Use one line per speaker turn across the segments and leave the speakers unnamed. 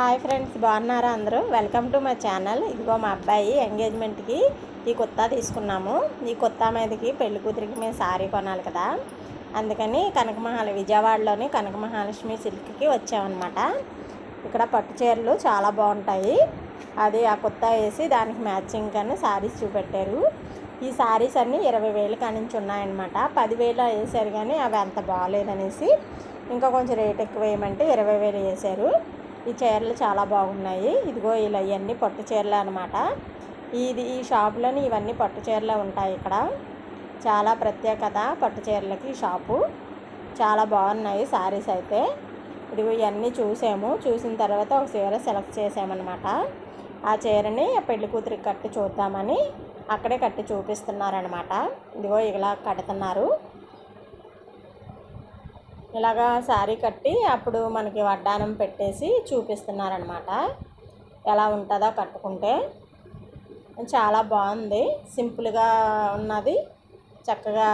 Hi friends బాగున్నారా అందరూ? Welcome to my channel. ఇదిగో మా అబ్బాయి ఎంగేజ్మెంట్కి ఈ కుత్తా తీసుకున్నాము. ఈ కుత్తా మీదకి పెళ్ళి కూతురికి మేము శారీ కొనాలి కదా. అందుకని కనకమహాల విజయవాడలోని కనకమహాలక్ష్మి సిల్క్కి వచ్చామన్నమాట. ఇక్కడ పట్టు చీరలు చాలా బాగుంటాయి. అది ఆ కుత్తా వేసి దానికి మ్యాచింగ్ కానీ శారీస్ చూపెట్టారు. ఈ శారీస్ అన్నీ ఇరవై వేలు కానించి ఉన్నాయన్నమాట. పదివేలు వేసారు కానీ అవి అంత బాగాలేదనేసి ఇంకా కొంచెం రేట్ ఎక్కువ వేయమంటే ఇరవై వేలు వేశారు ఈ చీరలు చాలా బాగున్నాయి. ఇదిగో ఇలా ఇవన్నీ పట్టు చీరలు అనమాట ఇది ఈ షాపులోని ఇవన్నీ పట్టు చీరలే ఉంటాయి ఇక్కడ. చాలా ప్రత్యేకత పట్టు చీరలకి షాపు. చాలా బాగున్నాయి శారీస్ అయితే. ఇదిగో ఇవన్నీ చూసాము. చూసిన తర్వాత ఒక చీర సెలెక్ట్ చేసామన్నమాట. ఆ చీరని పెళ్ళి కూతురికి కట్టి చూద్దామని అక్కడే కట్టి చూపిస్తున్నారనమాట ఇదిగో ఇలా కడుతున్నారు. ఇలాగా శారీ కట్టి అప్పుడు మనకి వడ్డానం పెట్టేసి చూపిస్తున్నారనమాట ఎలా ఉంటుందో కట్టుకుంటే. చాలా బాగుంది. సింపుల్గా ఉన్నది. చక్కగా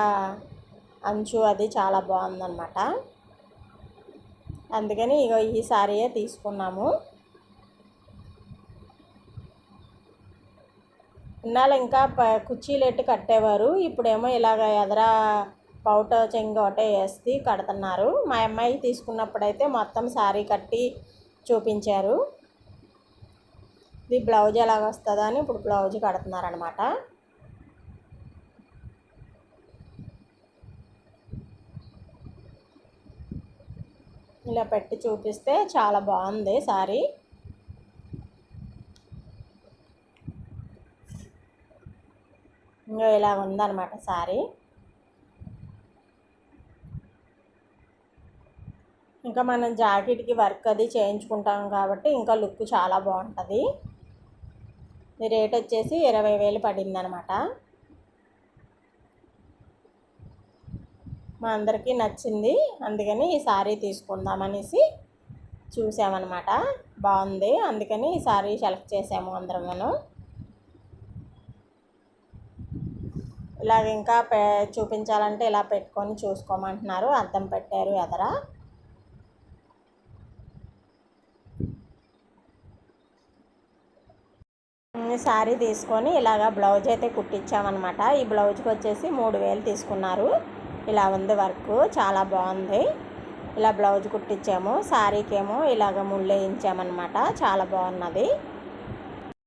అంచు అది చాలా బాగుందన్నమాట. అందుకని ఇగో ఈ శారీయే తీసుకున్నాము. ఇన్నాళ్ళు ఇంకా ప కుర్చీలెట్టు కట్టేవారు. ఇప్పుడేమో ఇలాగ ఎదరా పౌట చెంగు ఒకటే వేసి కడుతున్నారు. మా అమ్మాయి తీసుకున్నప్పుడైతే మొత్తం శారీ కట్టి చూపించారు. ఇది బ్లౌజ్ ఎలాగ వస్తుందని ఇప్పుడు బ్లౌజ్ కడుతున్నారు అనమాట ఇలా పెట్టి చూపిస్తే చాలా బాగుంది శారీ ఇంకా ఇలా ఉందన్నమాట శారీ ఇంకా మనం జాకెట్కి వర్క్ అది చేయించుకుంటాం కాబట్టి ఇంకా లుక్ చాలా బాగుంటుంది. రేట్ వచ్చేసి ఇరవై వేలు పడింది అనమాట మా అందరికీ నచ్చింది. అందుకని ఈ శారీ తీసుకుందామనేసి చూసామన్నమాట బాగుంది. అందుకని ఈ శారీ సెలెక్ట్ చేసాము అందరం మనం ఇలాగ ఇంకా పె చూపించాలంటే ఇలా పెట్టుకొని చూసుకోమంటున్నారు. అద్దం పెట్టారు ఎదరా. శారీ తీసుకొని ఇలాగ బ్లౌజ్ అయితే కుట్టించామన్నమాట. ఈ బ్లౌజ్కి వచ్చేసి మూడు వేలు తీసుకున్నారు. ఇలా ఉంది వర్క్ చాలా బాగుంది. ఇలా బ్లౌజ్ కుట్టించాము. శారీకేమో ఇలాగ ముళ్ళు వేయించామన్నమాట. చాలా బాగున్నది.